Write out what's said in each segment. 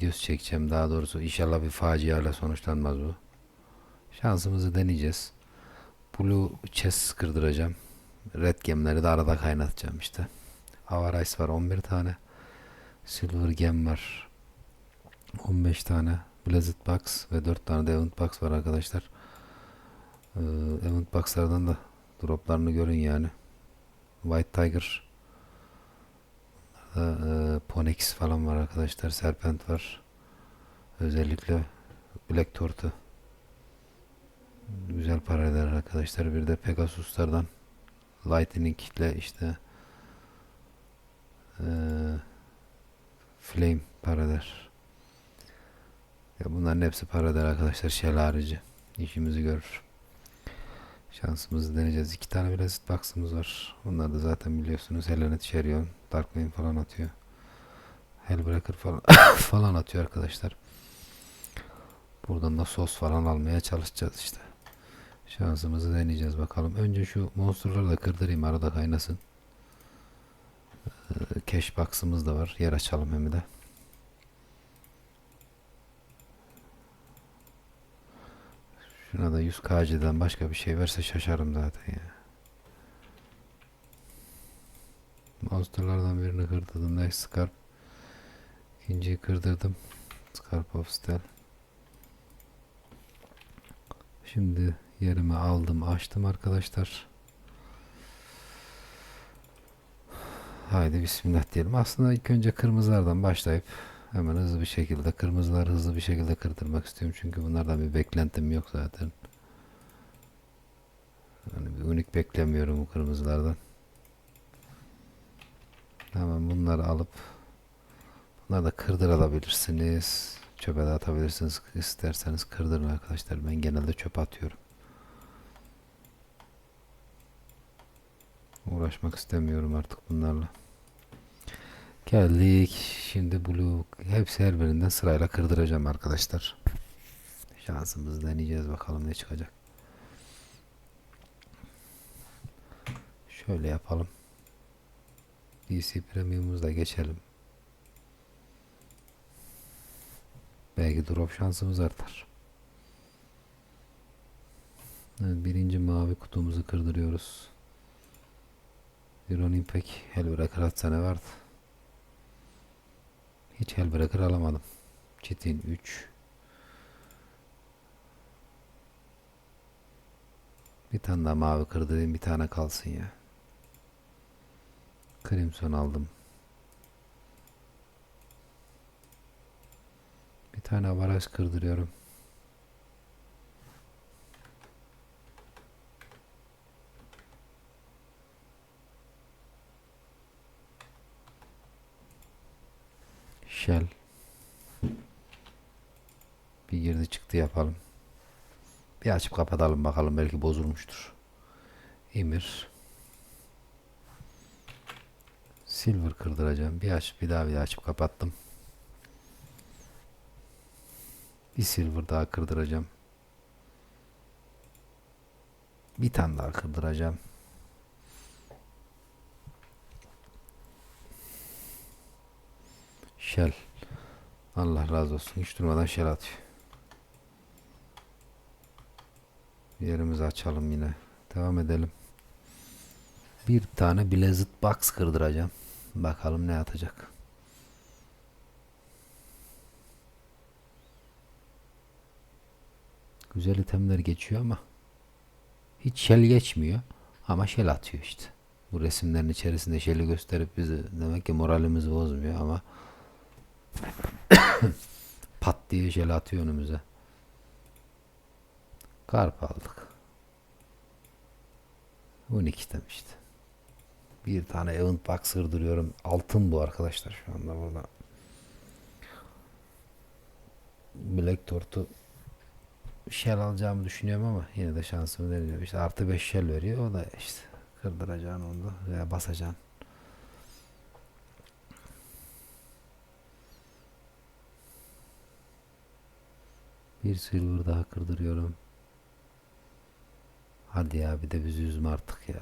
videosu çekeceğim. Daha doğrusu inşallah bir faciayla sonuçlanmaz bu. Şansımızı deneyeceğiz. Blue chest kırdıracağım. Red gemleri de arada kaynatacağım işte. Avarice var 11 tane. Silver gem var 15 tane. Blazed box ve 4 tane de event box var arkadaşlar. Ee, event box'lardan da droplarını görün yani. White Tiger Burada, e, Ponex falan var arkadaşlar. Serpent var. Özellikle Black Tortu güzel para eder arkadaşlar. Bir de Pegasus'lardan Lightning ile işte e, Flame para eder. Ya bunların hepsi para eder arkadaşlar. Shell harici. işimizi görür. Şansımızı deneyeceğiz. İki tane Blazed Box'ımız var. Onlar da zaten biliyorsunuz Helenet Cherion, Darkwing falan atıyor. Hellbreaker falan, falan atıyor arkadaşlar. Buradan da sos falan almaya çalışacağız işte. Şansımızı deneyeceğiz bakalım. Önce şu monsterları da kırdırayım arada kaynasın. Ee, cash box'ımız da var. Yer açalım hem de. Şuna da 100 KC'den başka bir şey verse şaşarım zaten ya. Monsterlardan birini kırdırdım. Next Scarp. İkinciyi kırdırdım. Scarp of Steel. Şimdi yerime aldım açtım arkadaşlar. Haydi bismillah diyelim. Aslında ilk önce kırmızılardan başlayıp hemen hızlı bir şekilde kırmızıları hızlı bir şekilde kırdırmak istiyorum. Çünkü bunlardan bir beklentim yok zaten. Yani bir unik beklemiyorum bu kırmızılardan. Hemen bunları alıp bunları da kırdırabilirsiniz. Çöpe de atabilirsiniz. İsterseniz kırdırın arkadaşlar. Ben genelde çöpe atıyorum. Uğraşmak istemiyorum artık bunlarla. Geldik. Şimdi blue hepsi her birinden sırayla kırdıracağım arkadaşlar. Şansımızı deneyeceğiz bakalım ne çıkacak. Şöyle yapalım. DC Premium'umuzda geçelim. Belki drop şansımız artar. Evet, birinci mavi kutumuzu kırdırıyoruz. Iron Impact Hellbreaker atsana vardı. Hiç Hellbreaker alamadım. Çetin 3. Bir tane daha mavi kırdırayım bir tane kalsın ya. Crimson aldım. Bir tane avaraj kırdırıyorum. Shell. Bir girdi çıktı yapalım. Bir açıp kapatalım bakalım belki bozulmuştur. Emir. Silver kırdıracağım. Bir aç, bir daha bir daha açıp kapattım. Bir silver daha kırdıracağım. Bir tane daha kırdıracağım. Shell. Allah razı olsun. Hiç durmadan shell atıyor. Yerimizi açalım yine. Devam edelim. Bir tane Blazed Box kırdıracağım. Bakalım ne atacak. Güzel itemler geçiyor ama hiç shell geçmiyor. Ama shell atıyor işte. Bu resimlerin içerisinde shell'i gösterip bizi demek ki moralimizi bozmuyor ama pat diye shell atıyor önümüze. Karp aldık. 12 item işte. Bir tane event box sırdırıyorum. Altın bu arkadaşlar şu anda burada. Black Tort'u shell alacağımı düşünüyorum ama yine de şansımı deniyorum. İşte artı 5 shell veriyor. O da işte kırdıracaksın onu da veya basacaksın. Bir silver daha kırdırıyorum. Hadi ya bir de bizi üzme artık ya.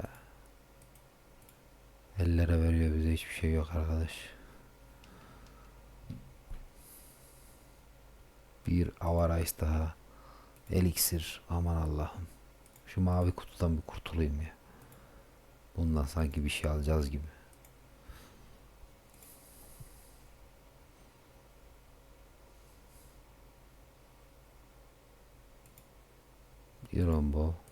Ellere veriyor bize hiçbir şey yok arkadaş. Bir Avarice daha. Elixir. Aman Allah'ım. Şu mavi kutudan bir kurtulayım ya. Bundan sanki bir şey alacağız gibi. Irombo.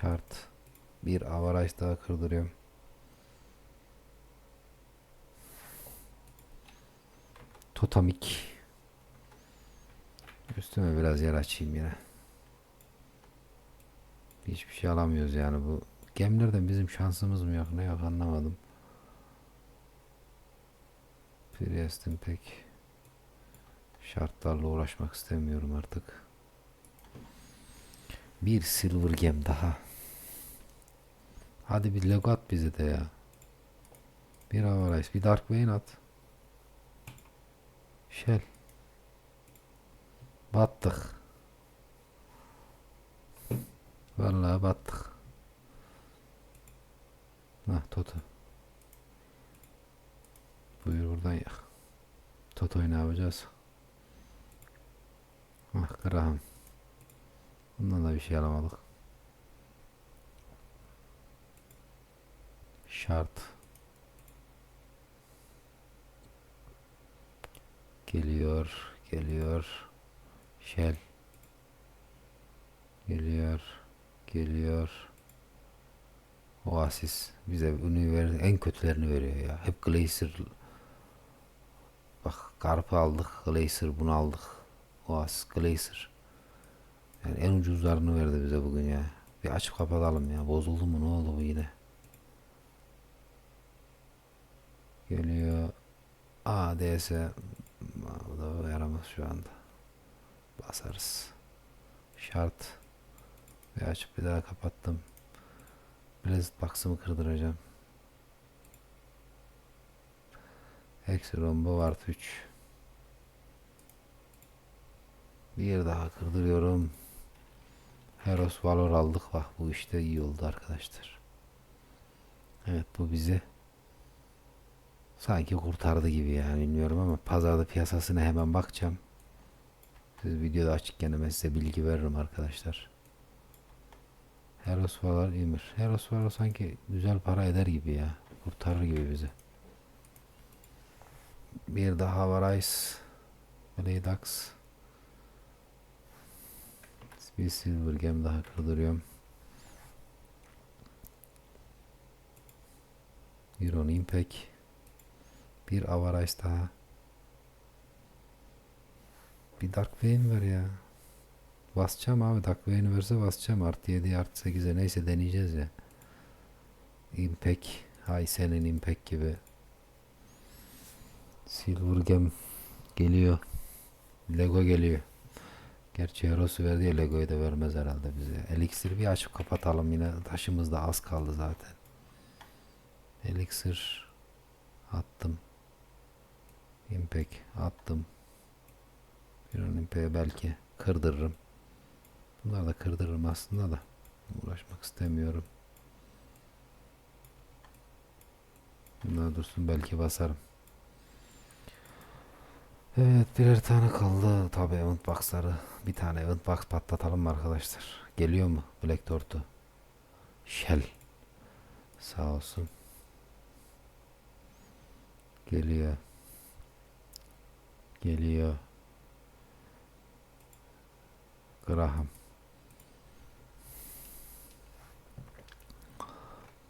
Şart. Bir avaraj daha kırdırıyorum. Totamik. Üstüme biraz yer açayım yine. Hiçbir şey alamıyoruz yani bu. Gemlerden bizim şansımız mı yok ne yok anlamadım. Priest'in pek şartlarla uğraşmak istemiyorum artık. Bir silver gem daha. Hadi bir log at bize de ya. Bir Avarice, bir Dark Vein at. Shell. Battık. Vallahi battık. Hah Toto. Buyur buradan ya. Toto'yu ne yapacağız? Ah Graham. Bundan da bir şey alamadık. Şart. Geliyor, geliyor. Shell. Geliyor, geliyor. Oasis bize ünü en kötülerini veriyor ya. Hep Glacier Bak Karp'ı aldık. Glacier bunu aldık. Oasis Glacier. Yani en ucuzlarını verdi bize bugün ya. Bir açıp kapatalım ya. Bozuldu mu ne oldu bu yine? Geliyor. ADS. Bu da yaramaz şu anda. Basarız. Şart. Bir açıp bir daha kapattım. Blazed Box'ımı kırdıracağım. Eksi rombo artı 3. Bir daha kırdırıyorum. Heros Valor aldık. Bak bu işte iyi oldu arkadaşlar. Evet bu bizi sanki kurtardı gibi yani bilmiyorum ama pazarda piyasasına hemen bakacağım. Siz videoda açıkken hemen size bilgi veririm arkadaşlar. Heros Valor Emir. Heros Valor sanki güzel para eder gibi ya. Kurtarır gibi bizi. Bir daha var Ice. Bir silver gem daha kırdırıyorum. Bir on impact. Bir avaraj daha. Bir Dark Vein ver ya. Basacağım abi. Dark Vein verse basacağım. Artı 7 artı 8'e neyse deneyeceğiz ya. Impact. Hay senin Impact gibi. Silver Gem geliyor. Lego geliyor. Gerçi Eros'u verdi ya Lego'yu da vermez herhalde bize. Elixir bir açıp kapatalım yine. Taşımız da az kaldı zaten. Elixir attım. Impact attım. Bir an Impact'e belki kırdırırım. Bunlar da kırdırırım aslında da. Uğraşmak istemiyorum. Bunlar dursun belki basarım. Evet birer tane kaldı. Tabi event box'ları. Bir tane event box patlatalım arkadaşlar? Geliyor mu Black Tort'u? Shell. Sağ olsun. Geliyor. Geliyor. Graham.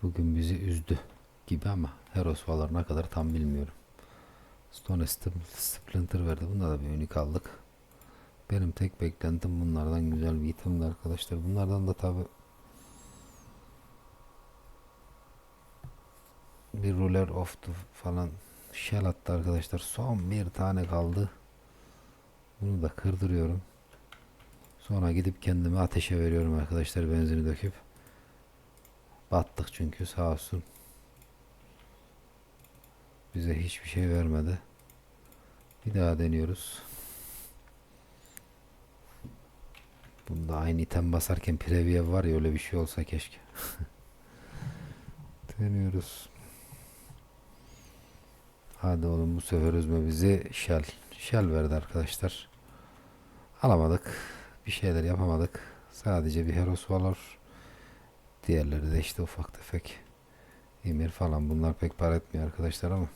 Bugün bizi üzdü gibi ama Heros Valor ne kadar tam bilmiyorum. Stone Splinter verdi. Bunda da bir unik aldık. Benim tek beklentim bunlardan güzel bir itemdi arkadaşlar. Bunlardan da tabi bir ruler of the falan shell attı arkadaşlar. Son bir tane kaldı. Bunu da kırdırıyorum. Sonra gidip kendimi ateşe veriyorum arkadaşlar benzini döküp. Battık çünkü sağ olsun. Bize hiçbir şey vermedi. Bir daha deniyoruz. Bunda aynı item basarken preview var ya öyle bir şey olsa keşke. Deniyoruz. Hadi oğlum bu sefer üzme bizi shell. Shell verdi arkadaşlar. Alamadık. Bir şeyler yapamadık. Sadece bir Heros Valor. Diğerleri de işte ufak tefek. Emir falan bunlar pek para etmiyor arkadaşlar ama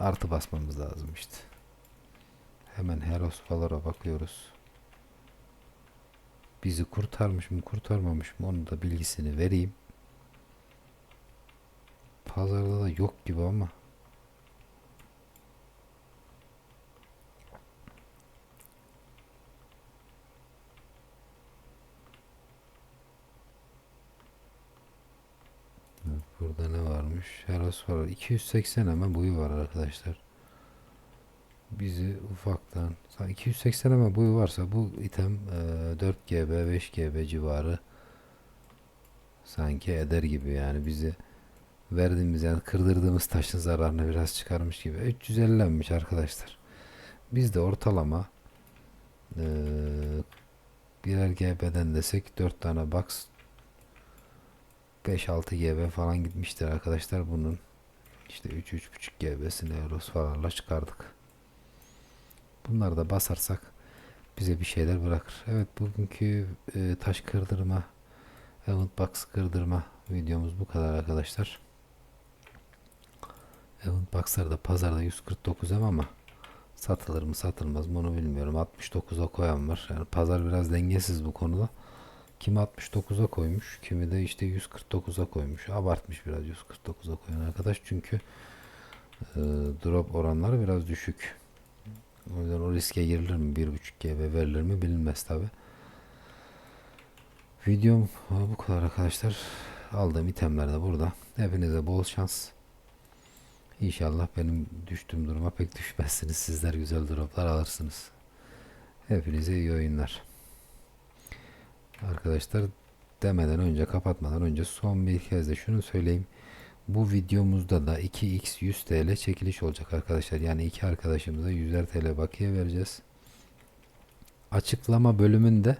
artı basmamız lazım işte. Hemen Heros Valor'a bakıyoruz. Bizi kurtarmış mı kurtarmamış mı onun da bilgisini vereyim. Pazarda da yok gibi ama. Evet, Burada ne varmış? Heros var. 280 hemen boyu var arkadaşlar. Bizi ufaktan Sa- 280 hemen boyu varsa bu item e, 4 GB 5 GB civarı sanki eder gibi yani bizi verdiğimiz yani kırdırdığımız taşın zararını biraz çıkarmış gibi 350'lenmiş arkadaşlar. Biz de ortalama e, birer GB'den desek 4 tane box 5-6 GB falan gitmiştir arkadaşlar bunun işte 3-3.5 GB'sini Euros falanla çıkardık. Bunları da basarsak bize bir şeyler bırakır. Evet bugünkü e, taş kırdırma Event Box kırdırma videomuz bu kadar arkadaşlar. Event Box'lar da pazarda 149 hem ama satılır mı satılmaz mı onu bilmiyorum. 69'a koyan var. Yani pazar biraz dengesiz bu konuda. Kimi 69'a koymuş, kimi de işte 149'a koymuş. Abartmış biraz 149'a koyan arkadaş çünkü e, drop oranları biraz düşük. O yüzden o riske girilir mi? 1.5 GB verilir mi bilinmez tabi. Videom bu kadar arkadaşlar. Aldığım itemler de burada. Hepinize bol şans. İnşallah benim düştüğüm duruma pek düşmezsiniz. Sizler güzel droplar alırsınız. Hepinize iyi oyunlar. Arkadaşlar demeden önce kapatmadan önce son bir kez de şunu söyleyeyim. Bu videomuzda da 2x 100 TL çekiliş olacak arkadaşlar. Yani iki arkadaşımıza 100'er TL bakiye vereceğiz. Açıklama bölümünde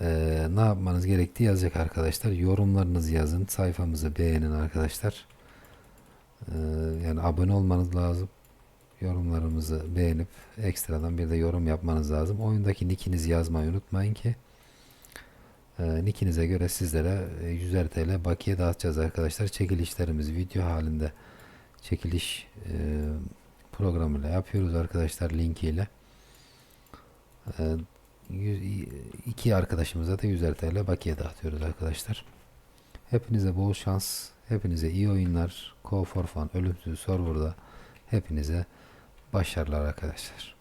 eee, ne yapmanız gerektiği yazacak arkadaşlar. Yorumlarınızı yazın. Sayfamızı beğenin arkadaşlar. Eee, yani abone olmanız lazım. Yorumlarımızı beğenip ekstradan bir de yorum yapmanız lazım. Oyundaki nickinizi yazmayı unutmayın ki e, nickinize göre sizlere e, 100'er TL bakiye dağıtacağız arkadaşlar. Çekilişlerimizi video halinde çekiliş e, programıyla yapıyoruz arkadaşlar linkiyle. E, iki arkadaşımıza da 100'er TL bakiye dağıtıyoruz arkadaşlar. Hepinize bol şans, hepinize iyi oyunlar. Go for Fun ölümsüz serverda hepinize başarılar arkadaşlar.